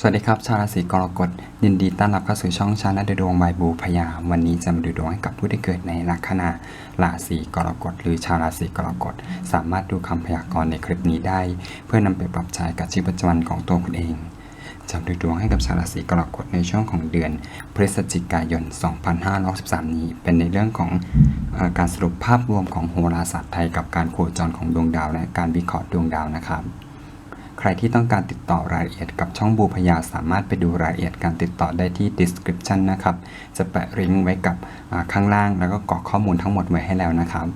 สวัสดีครับ ชาวราศีกรกฎยินดีต้อนรับเข้าสู่ช่องชาแนลดวงใบายบูพยา วันนี้จะมาดูดวงให้กับผู้ที่เกิดในลัคนาราศีกรกฎหรือชาวราศีกรกฎสามารถดูคำพยากรณ์ในคลิปนี้ได้ เพื่อนำไปปรับใช้กับชีวิตประจำวันของตัวคุณเองจะดูดวงให้กับชาวราศีกรกฎในช่วงของเดือน พฤศจิกายน 2563 นี้ เป็นในเรื่องของอการสรุปภาพรวมของโหราศาสตร์ไทยกับการโคจรของดวงดาวและการวิเคราะห์ดวงดาวนะครับ รที่ต้องการติดต่อรายละเอียดกับช่องบูพยาสามารถไปดูรายละเอียดการติดต่อได้ที่ description นะครับ จะแปะลิงก์ไว้กับข้างล่าง แล้วก็กรอกข้อมูลทั้งหมดไว้ให้แล้วนะครับ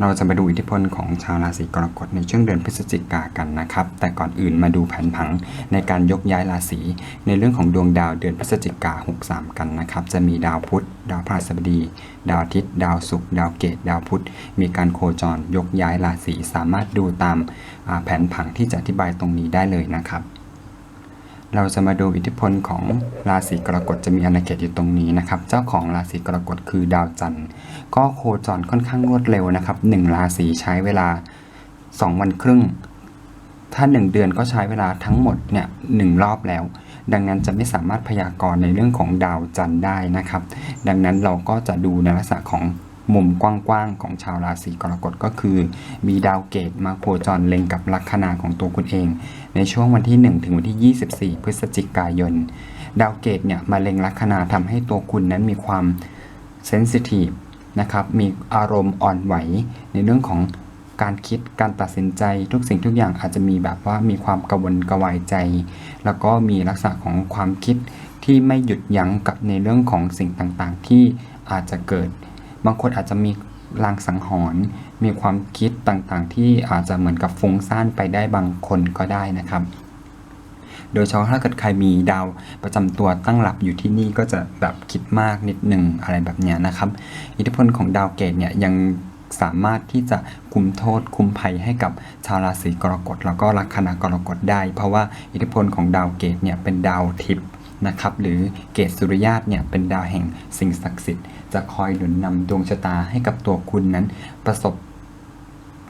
เราจะมาดูอิทธิพลของชาวราศีกรกฎในช่วงเดือนพฤศจิกากันนะครับ แต่ก่อนอื่นมาดูแผนผังในการยกย้ายราศีในเรื่องของดวงดาวเดือนพฤศจิกา 63 กันนะครับ จะมีดาวพุธ ดาวพฤหัสบดี ดาวอาทิตย์ ดาวศุกร์ ดาวเกต ดาวพุธ มีการโคจรยกย้ายราศีสามารถดูตามแผนผังที่จะอธิบายตรงนี้ได้เลยนะครับ เราจะมาดูอิทธิพลของราศีกรกฎจะมีอาณาเขตอยู่ตรงนี้นะครับ เจ้าของราศีกรกฎคือดาวจันทร์ ก็โคจรค่อนข้างรวดเร็วนะครับหนึ่งราศีใช้เวลา 2 วันครึ่ง ถ้า 1 เดือนก็ใช้เวลาทั้งหมดเนี่ยหนึ่งรอบแล้ว ดังนั้นจะไม่สามารถพยากรณ์ในเรื่องของดาวจันทร์ได้นะครับ ดังนั้นเราก็จะดูในลักษณะของมุมกว้างๆของชาวราศีกรกฎก็คือ มีดาวเกตมาโคจรเล็งกับลัคนาของตัวคุณเอง ในช่วงวันที่ 1 ถึงวันที่ 24 พฤศจิกายน ดาวเกตเนี่ยมาเล็งลัคนาทำให้ตัวคุณนั้นมีความเซนซิทีฟนะครับมีอารมณ์อ่อนไหวในเรื่องของการคิดการตัดสินใจทุกสิ่งทุกอย่างอาจจะมีแบบว่ามีความกระวนกระวายใจ แล้วก็มีลักษณะของความคิดที่ไม่หยุดยั้งกับในเรื่องของสิ่งต่างๆ ที่อาจจะเกิด บางคนอาจจะมี ลางสังหรณ์มีความคิดต่างๆ ที่อาจจะเหมือนกับฟุ้งซ่านไปได้บางคนก็ได้นะครับ โดยเฉพาะถ้าเกิดใครมีดาวประจำตัวตั้งหลับอยู่ที่นี่ก็จะแบบคิดมากนิดหนึ่งอะไรแบบเนี้ยนะครับ อิทธิพลของดาวเกตเนี่ยยังสามารถที่จะคุมโทษคุมภัยให้กับชาวราศีกรกฎแล้วก็ลัคนากรกฎได้ เพราะว่าอิทธิพลของดาวเกตเนี่ยเป็นดาวทิพย์ นะครับหรือเกตสุริยาตเนี่ยเป็นดาวแห่งสิ่งศักดิ์สิทธิ์จะคอยหนุนนำดวงชะตาให้กับตัวคุณนั้นประสบ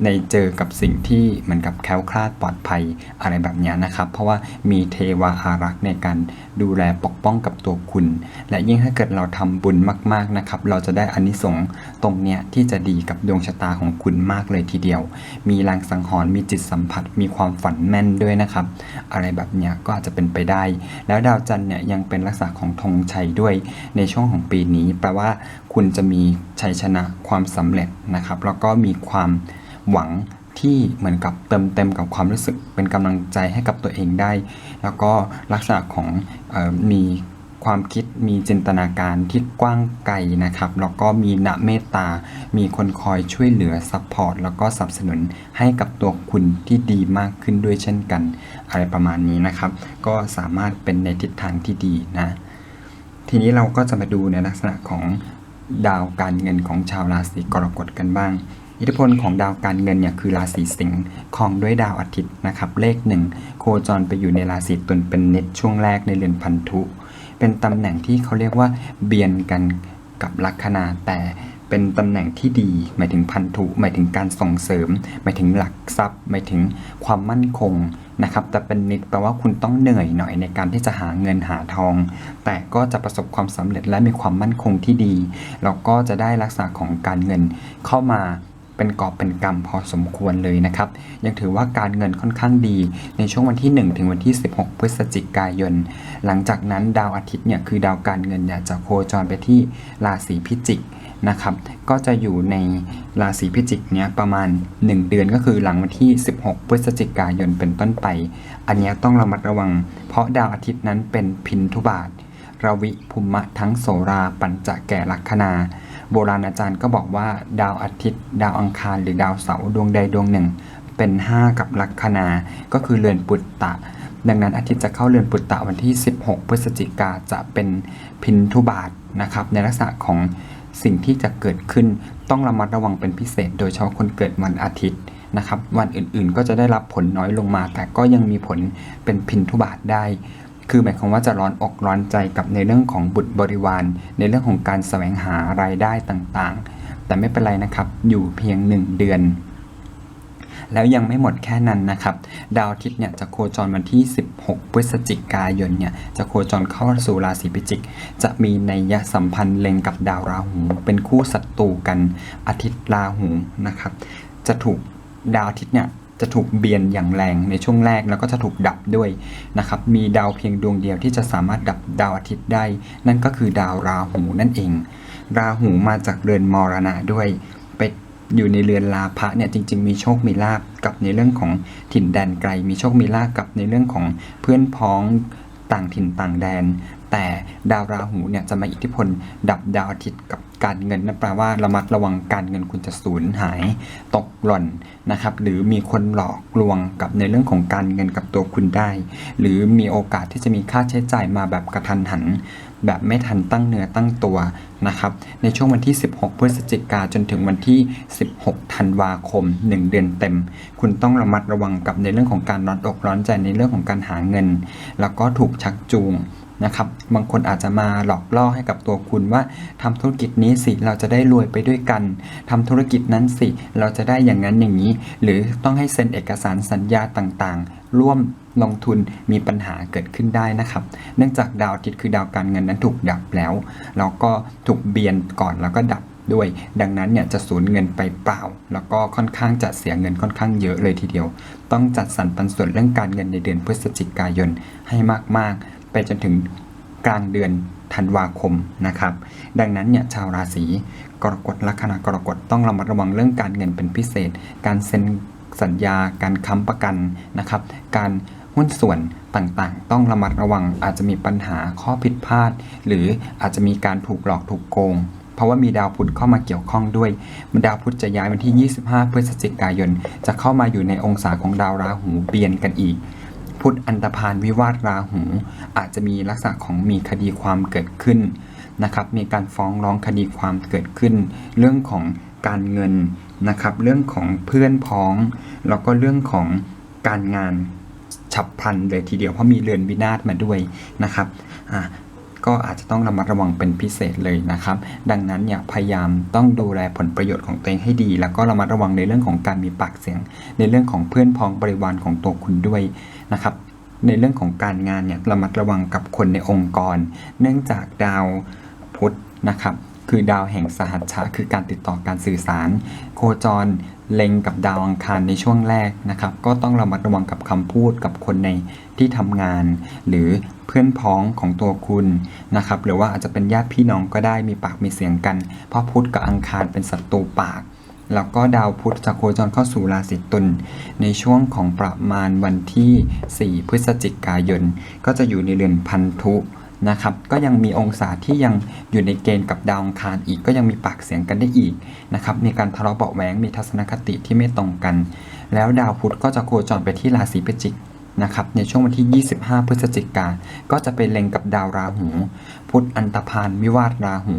ในเจอกับสิ่งที่เหมือนกับแคล้วคลาดปลอดภัยอะไรแบบนี้นะครับ เพราะว่ามีเทวาอารักษ์ในการดูแลปกป้องกับตัวคุณ และยิ่งถ้าเกิดเราทำบุญมากๆนะครับ เราจะได้อานิสงส์ตรงเนี้ยที่จะดีกับดวงชะตาของคุณมากเลยทีเดียว มีแรงสังหรณ์มีจิตสัมผัส มีความฝันแม่นด้วยนะครับ อะไรแบบนี้ก็อาจจะเป็นไปได้ แล้วดาวจันทร์เนี่ยยังเป็นลักษณะของธงชัยด้วยในช่วงของปีนี้ แปลว่าคุณจะมีชัยชนะความสำเร็จนะครับ แล้วก็มีความ หวังที่เหมือนกับเติมเต็มกับความรู้สึกเป็นกำลังใจให้กับตัวเองได้ แล้วก็ลักษณะของออมีความคิดมีจินตนาการที่กว้างไกลนะครับ แล้วก็มีณเมตตา มีคนคอยช่วยเหลือซัพพอร์ตแล้วก็สนับสนุนให้กับตัวคุณที่ดีมากขึ้นด้วยเช่นกัน อะไรประมาณนี้นะครับ ก็สามารถเป็นในทิศทางที่ดีนะ ทีนี้เราก็จะมาดูในลักษณะของดาวการเงินของชาวราศีกรกฎกันบ้าง อิทธิพลของดาวการเงินเนี่ยคือราศีสิงห์ครองด้วยดาวอาทิตย์นะครับ เลขหนึ่งโคจรไปอยู่ในราศีตุลเป็นเน็ตช่วงแรกในเรือนพันธุ เป็นตำแหน่งที่เขาเรียกว่าเบียนกันกับลัคนาแต่เป็นตำแหน่งที่ดี หมายถึงพันธุ หมายถึงการส่งเสริม หมายถึงหลักทรัพย์ หมายถึงความมั่นคงนะครับแต่เป็นนิดแปลว่าคุณต้องเหนื่อยหน่อยในการที่จะหาเงินหาทอง แต่ก็จะประสบความสำเร็จและมีความมั่นคงที่ดีแล้วก็จะได้ลักษณะของการเงินเข้ามา เป็นกอบเป็นกำพอสมควรเลยนะครับ ยังถือว่าการเงินค่อนข้างดี ในช่วงวันที่ 1 ถึงวันที่ 16 พฤศจิกายน หลังจากนั้นดาวอาทิตย์เนี่ยคือดาวการเงินเนี่ยจะโคจรไปที่ราศีพิจิกนะครับก็จะอยู่ในราศีพิจิกเนี่ยประมาณ 1 เดือนก็คือหลังวันที่ 16 พฤศจิกายนเป็นต้นไป อันนี้ต้องระมัดระวัง เพราะดาวอาทิตย์นั้นเป็นพินทุบาทรวิภุมะทั้งโสราปัญจะแก่ลัคนา โบราณอาจารย์ก็บอกว่า ดาวอาทิตย์ ดาวอังคาร หรือดาวเสาร์ดวงใดดวงหนึ่ง เป็น 5 กับลัคนา ก็คือเรือนปุตตะ ดังนั้นอาทิตย์จะเข้าเรือนปุตตะวันที่ 16 พฤศจิกาจะเป็นพินทุบาทนะครับในลักษณะของสิ่งที่จะเกิดขึ้นต้องระมัดระวังเป็นพิเศษ โดยเฉพาะคนเกิดวันอาทิตย์นะครับ วันอื่นๆก็จะได้รับผลน้อยลงมา แต่ก็ยังมีผลเป็นพินทุบาทได้ คือหมายความว่าจะร้อนอกร้อนใจกับในเรื่องของบุตรบริวาร ในเรื่องของการแสวงหารายได้ต่างๆ แต่ไม่เป็นไรนะครับ อยู่เพียง 1 เดือน แล้วยังไม่หมดแค่นั้นนะครับ ดาวอาทิตย์เนี่ยจะโคจรวันที่ 16 พฤศจิกายนเนี่ยจะโคจรเข้าสู่ราศีพิจิก จะมีนัยยะสัมพันธ์เล็งกับดาวราหู เป็นคู่ศัตรูกันอาทิตย์ราหูนะครับ จะถูกดาวอาทิตย์เนี่ย จะถูกเบียนอย่างแรงในช่วงแรกแล้วก็จะถูกดับด้วยนะครับ มีดาวเพียงดวงเดียวที่จะสามารถดับดาวอาทิตย์ได้ นั่นก็คือดาวราหูนั่นเอง ราหูมาจากเรือนมรณะด้วย ไปอยู่ในเรือนลาภะเนี่ยจริง ๆ มีโชคมีลาบกับในเรื่องของถิ่นแดนไกล มีโชคมีลาบกับในเรื่องของเพื่อนพ้องต่างถิ่นต่างแดน แต่ดาวราหูเนี่ยจะมาอิทธิพลดับดาวอาทิตย์กับ การเงินนั่นแปลว่าระมัดระวังการเงินคุณจะสูญหายตกหล่นนะครับ หรือมีคนหลอกลวงกับในเรื่องของการเงินกับตัวคุณได้ หรือมีโอกาสที่จะมีค่าใช้จ่ายมาแบบกระทันหัน แบบไม่ทันตั้งเนื้อตั้งตัวนะครับ ในช่วงวันที่ 16 พฤศจิกาจนถึงวันที่ 16 ธันวาคม 1 เดือนเต็ม คุณต้องระมัดระวังกับในเรื่องของการร้อนอกร้อนใจในเรื่องของการหาเงิน แล้วก็ถูกชักจูง นะครับ บางคนอาจจะมาหลอกล่อให้กับตัวคุณว่าทำธุรกิจนี้สิเราจะได้รวยไปด้วยกันทำธุรกิจนั้นสิเราจะได้อย่างนั้นอย่างนี้ หรือต้องให้เซ็นเอกสารสัญญาต่างๆ ร่วมลงทุนมีปัญหาเกิดขึ้นได้นะครับ เนื่องจากดาวอาทิตย์คือดาวการเงินนั้นถูกดับแล้วแล้วก็ถูกเบียนก่อนแล้วก็ดับด้วย ดังนั้นเนี่ยจะสูญเงินไปเปล่า แล้วก็ค่อนข้างจะเสียเงินค่อนข้างเยอะเลยทีเดียว ต้องจัดสรรปันส่วนเรื่องการเงินในเดือนพฤศจิกายนให้มากๆ ไปจนถึงกลางเดือนธันวาคมนะครับ ดังนั้นเนี่ยชาวราศีกรกฎลัคนากรกฎต้องระมัดระวังเรื่องการเงินเป็นพิเศษ การเซ็นสัญญา การค้ำประกันนะครับ การหุ้นส่วนต่างๆ ต้องระมัดระวังอาจจะมีปัญหาข้อผิดพลาด หรืออาจจะมีการถูกหลอกถูกโกง เพราะว่ามีดาวพุธเข้ามาเกี่ยวข้องด้วยดาวพุธจะย้ายวันที่ 25 พฤศจิกายน จะเข้ามาอยู่ในองศาของดาวราหูเบียนกันอีก พุธอันตพานวิวาทราหู อาจจะมีลักษณะของมีคดีความเกิดขึ้นนะครับมีการฟ้องร้องคดีความเกิดขึ้น เรื่องของการเงินนะครับเรื่องของเพื่อนพ้อง แล้วก็เรื่องของการงานฉับพลันเลยทีเดียวเพราะมีเรือนวินาศมาด้วยนะครับอะก็อาจจะต้องระมัดระวังเป็นพิเศษเลยนะครับ ดังนั้นเนี่ยพยายามต้องดูแลผลประโยชน์ของตัวเองให้ดี แล้วก็ระมัดระวังในเรื่องของการมีปากเสียง ในเรื่องของเพื่อนพ้องบริวารของตัวคุณด้วย นะครับในเรื่องของการงานเนี่ยระมัดระวังกับคนในองค์กร เนื่องจากดาวพุธนะครับคือดาวแห่งสหัชชะคือการติดต่อการสื่อสาร โคจรเล็งกับดาวอังคารในช่วงแรกนะครับ ก็ต้องระมัดระวังกับคำพูดกับคนในที่ทำงาน หรือเพื่อนพ้องของตัวคุณนะครับ หรือว่าอาจจะเป็นญาติพี่น้องก็ได้มีปากมีเสียงกัน เพราะพุธกับอังคารเป็นศัตรูปาก แล้วก็ดาวพุธจะโคจรเข้าสู่ราศีตุลในช่วงของประมาณวันที่ 4 พฤศจิกายน ก็จะอยู่ในเรือนพันธุนะครับก็ยังมีองศาที่ยังอยู่ในเกณฑ์กับดาวอังคารอีกก็ยังมีปากเสียงกันได้อีกนะครับมีการทะเลาะเบาะแหวงมีทัศนคติที่ไม่ตรงกัน แล้วดาวพุธก็จะโคจรไปที่ราศีพิจิกนะครับในช่วงวันที่ 25 พฤศจิกาก็จะไปเล็งกับดาวราหู พุธอันตพานวิวาทราหู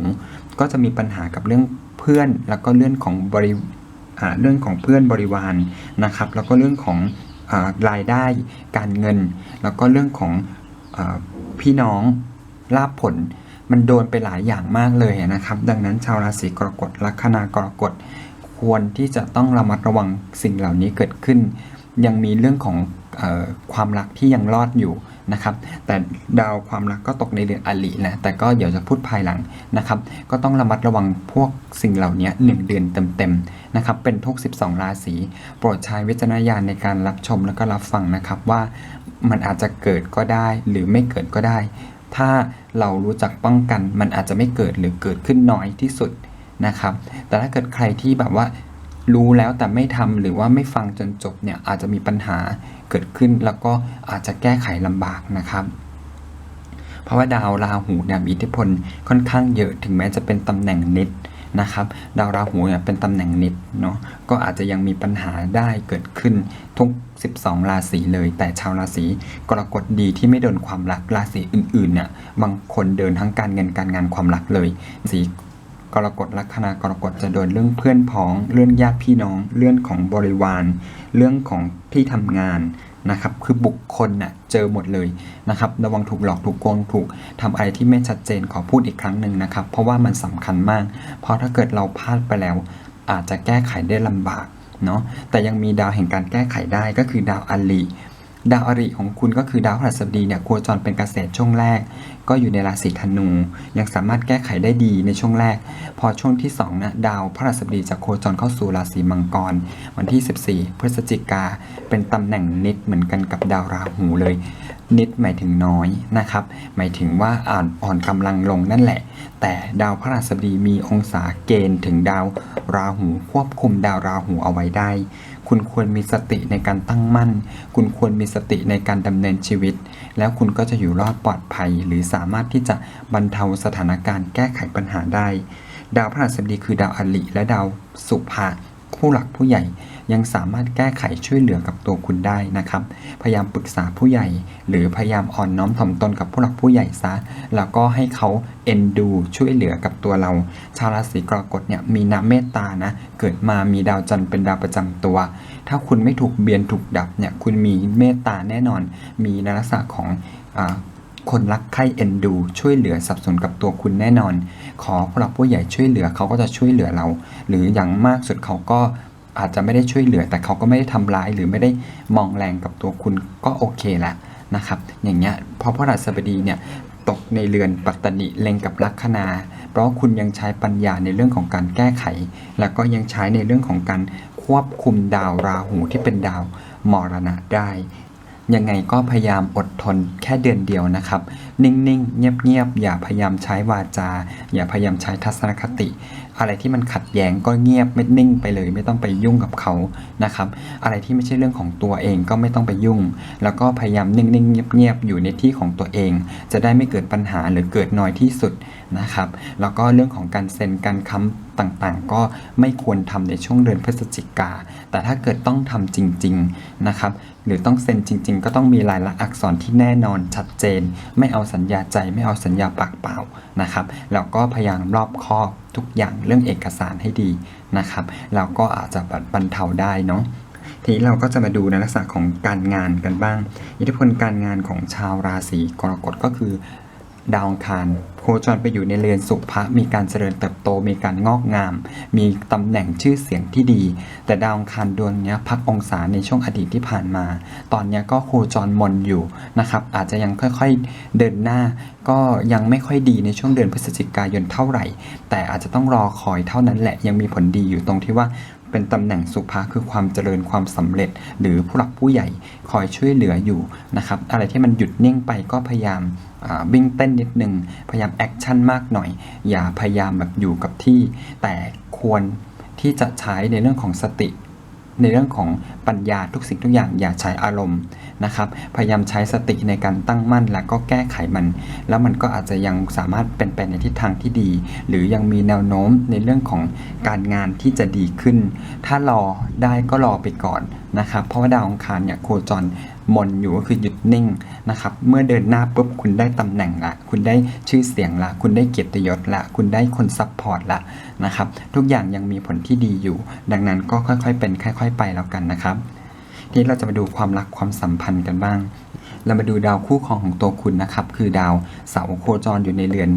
ก็จะมีปัญหากับเรื่อง พื่อนแล้วก็เรื่องของบริเรื่องของเพื่อนบริวารนะครับ แล้วก็เรื่องของอรายได้การเงิน แล้วก็เรื่องของอพี่น้องลาภผล มันโดนไปหลายอย่างมากเลยนะครับ ดังนั้นชาวราศีกรกฎลัคนากรกฎควรที่จะต้องระมัดระวังสิ่งเหล่านี้เกิดขึ้น ยังมีเรื่องของ ความรักที่ยังรอดอยู่นะครับ แต่ดาวความรักก็ตกในเดือนอลินะ แต่ก็เดี๋ยวจะพูดภายหลังนะครับ ก็ต้องระมัดระวังพวกสิ่งเหล่านี้ 1 เดือนเต็มๆนะครับ เป็นทุก 12 ราศี โปรดใช้วิจารณญาณในการรับชมแล้วก็รับฟังนะครับว่ามันอาจจะเกิดก็ได้หรือไม่เกิดก็ได้ ถ้าเรารู้จักป้องกัน มันอาจจะไม่เกิดหรือเกิดขึ้นน้อยที่สุดนะครับ แต่ถ้าเกิดใครที่แบบว่า รู้แล้วแต่ไม่ทำหรือว่าไม่ฟังจนจบเนี่ยอาจจะมีปัญหาเกิดขึ้นแล้วก็อาจจะแก้ไขลำบากนะครับเพราะว่าดาวราหูเนี่ยมีอิทธิพลค่อนข้างเยอะถึงแม้จะเป็นตำแหน่งนิดนะครับดาวราหูเนี่ยเป็นตำแหน่งนิดเนาะก็อาจจะยังมีปัญหาได้เกิดขึ้นทุก 12 ราศีเลย แต่ชาวราศีกรกฎดีที่ไม่โดนความรักราศีอื่นๆเนี่ยบางคนเดินทั้งการเงินการงานความรักเลยสี กรกฎลัคนากรกฎจะโดนเรื่องเพื่อนพ้อง เรื่องญาติพี่น้อง เรื่องของบริวาร เรื่องของที่ทำงานนะครับ คือบุคคลน่ะเจอหมดเลยนะครับ ระวังถูกหลอกถูกโกงถูกทำอะไรที่ไม่ชัดเจนขอพูดอีกครั้งหนึ่งนะครับ เพราะว่ามันสำคัญมาก เพราะถ้าเกิดเราพลาดไปแล้ว อาจจะแก้ไขได้ลำบากเนาะแต่ยังมีดาวแห่งการแก้ไขได้ก็คือดาวอลิ ดาวอริของคุณก็คือดาวพฤหัสบดีเนี่ยโคจรเป็นเกษตรช่วงแรก ก็อยู่ในราศีธนู ยังสามารถแก้ไขได้ดีในช่วงแรก พอช่วงที่2นะดาวพฤหัสบดีจะโคจรเข้าสู่ราศีมังกร วันที่ 14 พฤศจิกาเป็นตำแหน่งนิดเหมือนกันกับดาวราหูเลย นิดหมายถึงน้อยนะครับ หมายถึงว่าอ่อนอ่อนกำลังลงนั่นแหละ แต่ดาวพฤหัสบดีมีองศาเกณฑ์ถึงดาวราหูควบคุมดาวราหูเอาไว้ได้ คุณควรมีสติในการตั้งมั่น คุณควรมีสติในการดำเนินชีวิต แล้วคุณก็จะอยู่รอดปลอดภัย หรือสามารถที่จะบรรเทาสถานการณ์แก้ไขปัญหาได้ ดาวพฤหัสบดีคือดาวอลิและดาวสุภะผู้หลักผู้ใหญ่ ยังสามารถแก้ไขช่วยเหลือกับตัวคุณได้นะครับ พยายามปรึกษาผู้ใหญ่ หรือพยายามอ่อนน้อมถ่อมตนกับผู้หลักผู้ใหญ่ซะ แล้วก็ให้เขาเอ็นดูช่วยเหลือกับตัวเรา ชาวราศีกรกฎเนี่ยมีน้ำเมตตานะ เกิดมามีดาวจันทร์เป็นดาวประจำตัว ถ้าคุณไม่ถูกเบียนถูกดับเนี่ยคุณมีเมตตาแน่นอน มีในลักษณะของอคนรักใคร่เอ็นดู ช่วยเหลือสับสนกับตัวคุณแน่นอน ขอผู้หลักผู้ใหญ่ช่วยเหลือเขาก็จะช่วยเหลือเรา หรืออย่างมากสุดเขาก็ อาจจะไม่ได้ช่วยเหลือ แต่เขาก็ไม่ได้ทำร้ายหรือไม่ได้มองแรงกับตัวคุณก็โอเคละนะครับ อย่างเงี้ยเพราะพระราชบดีเนี่ยตกในเรือนปัตตนิเล็งกับลัคนา เพราะคุณยังใช้ปัญญาในเรื่องของการแก้ไข แล้วก็ยังใช้ในเรื่องของการควบคุมดาวราหูที่เป็นดาวมรณะได้ ยังไงก็พยายามอดทนแค่เดือนเดียวนะครับ นิ่งๆ เงียบๆ อย่าพยายามใช้วาจา อย่าพยายามใช้ทัศนคติ อะไรที่มันขัดแย้งก็เงียบไม่นิ่งไปเลย ไม่ต้องไปยุ่งกับเขานะครับ อะไรที่ไม่ใช่เรื่องของตัวเองก็ไม่ต้องไปยุ่ง แล้วก็พยายามนิ่งๆเงียบๆอยู่ในที่ของตัวเอง จะได้ไม่เกิดปัญหาหรือเกิดน้อยที่สุดนะครับ แล้วก็เรื่องของการเซ็นการค้ำ ต่างๆ ก็ไม่ควรทำในช่วงเดือนพฤศจิกา แต่ถ้าเกิดต้องทำจริง ๆ นะครับ หรือต้องเซ็นจริง ๆ ก็ต้องมีลายลักษณ์อักษรที่แน่นอนชัดเจน ไม่เอาสัญญาใจ ไม่เอาสัญญาปากเปล่านะครับแล้วก็พยายามรอบคอบทุกอย่างเรื่องเอกสารให้ดีนะครับแล้วก็อาจจะบรรเทาได้เนาะทีนี้เราก็จะมาดูในลักษณะของการงานกันบ้าง อิทธิพลการงานของชาวราศีกรกฎก็คือ ดาวองคารโคจรไปอยู่ในเรือนสุภะมีการเจริญเติบโตมีการงอกงาม มีตำแหน่งชื่อเสียงที่ดี แต่ดาวองคารดวงนี้พักองศาในช่วงอดีตที่ผ่านมา ตอนนี้ก็โคจรมนอยู่นะครับ อาจจะยังค่อยๆเดินหน้า ก็ยังไม่ค่อยดีในช่วงเดือนพฤศจิกายนเท่าไหร่ แต่อาจจะต้องรอคอยเท่านั้นแหละยังมีผลดีอยู่ตรงที่ว่า เป็นตำแหน่งสุภาคือความเจริญความสำเร็จ หรือผู้หลักผู้ใหญ่คอยช่วยเหลืออยู่นะครับอะไรที่มันหยุดนิ่งไปก็พยายามวิ่งเต้นนิดนึง พยายามแอคชั่นมากหน่อย อย่าพยายามแบบอยู่กับที่ แต่ควรที่จะใช้ในเรื่องของสติ ในเรื่องของปัญญาทุกสิ่งทุกอย่างอย่าใช้อารมณ์นะครับ พยายามใช้สติในการตั้งมั่นแล้วก็แก้ไขมัน แล้วมันก็อาจจะยังสามารถเป็นไปในทิศทางที่ดี หรือยังมีแนวโน้มในเรื่องของการงานที่จะดีขึ้น ถ้ารอได้ก็รอไปก่อน นะครับ เพราะว่าดาวอังคารเนี่ยโคจรมนอยู่ก็คือหยุดนิ่งนะครับ เมื่อเดินหน้าปุ๊บคุณได้ตำแหน่งละ คุณได้ชื่อเสียงละ คุณได้เกียรติยศละ คุณได้คนซัพพอร์ตละนะครับ ทุกอย่างยังมีผลที่ดีอยู่ ดังนั้นก็ค่อยๆเป็นค่อย ๆ ไปแล้วกันนะครับ ทีนี้เราจะมาดูความรักความสัมพันธ์กันบ้าง เรามาดูดาวคู่ครองของตัวคุณนะครับ คือดาวเสาโคจรอยู่ในเรือน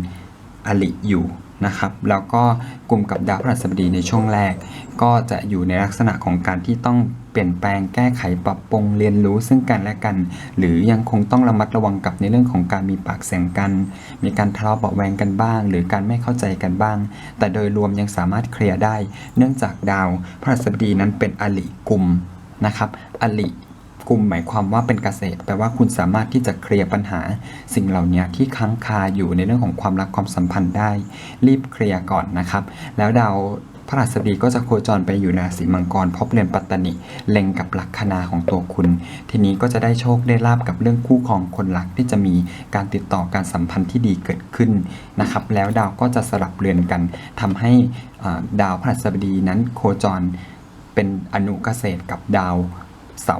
อลิอยู่ นะครับ แล้วก็กลุ่มกับดาวพฤหัสบดีในช่วงแรก ก็จะอยู่ในลักษณะของการที่ต้องเปลี่ยนแปลงแก้ไขปรับปรุงเรียนรู้ซึ่งกันและกัน หรือยังคงต้องระมัดระวังกับในเรื่องของการมีปากเสียงกัน มีการทะเลาะเบาะแวงกันบ้าง หรือการไม่เข้าใจกันบ้าง แต่โดยรวมยังสามารถเคลียร์ได้ เนื่องจากดาวพฤหัสบดีนั้นเป็นอลิกลุ่มนะครับอลิ กลุ่มหมายความว่าเป็นเกษตรแปลว่าคุณสามารถที่จะเคลียร์ปัญหา สิ่งเหล่านี้ที่ค้างคาอยู่ในเรื่องของความรักความสัมพันธ์ได้ รีบเคลียร์ก่อนนะครับ แล้วดาวพระราชดีก็จะโคจรไปอยู่ในราศีมังกรพบเรือนปัตตนิเล็งกับลัคนาของตัวคุณ ทีนี้ก็จะได้โชคได้ลาบกับเรื่องคู่ครองคนรักที่จะมีการติดต่อการสัมพันธ์ที่ดีเกิดขึ้นนะครับ แล้วดาวก็จะสลับเรือนกันทำให้ดาวพระราชดีนั้นโคจรเป็นอนุเกษตรกับดาวเสา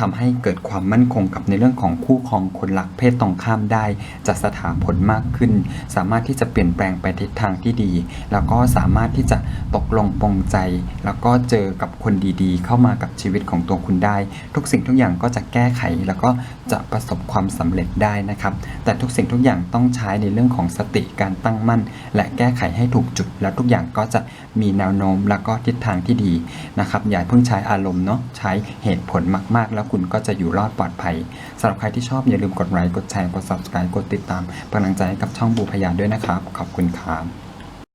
ทำให้เกิดความมั่นคงกับในเรื่องของคู่ครองคนรักเพศตรงข้ามได้จะสถาผลมากขึ้น สามารถที่จะเปลี่ยนแปลงไปทิศทางที่ดี แล้วก็สามารถที่จะตกลงปรงใจ แล้วก็เจอกับคนดีๆ เข้ามากับชีวิตของตัวคุณได้ ทุกสิ่งทุกอย่างก็จะแก้ไขแล้วก็จะประสบความสำเร็จได้นะครับ แต่ทุกสิ่งทุกอย่างต้องใช้ในเรื่องของสติการตั้งมั่น และแก้ไขให้ถูกจุด แล้วทุกอย่างก็จะมีแนวโน้มแล้วก็ทิศทางที่ดีนะครับอย่าเพิ่งใช้อารมณ์เนาะใช้เหตุผลมากๆแล้วแล้วคุณก็จะอยู่รอดปลอดภัยสำหรับใครที่ชอบอย่าลืมกดไลค์กดแชร์กด subscribe กดติดตามเป็นกำลังใจให้กับช่องบูพยาด้วยนะครับ ขอบคุณครับ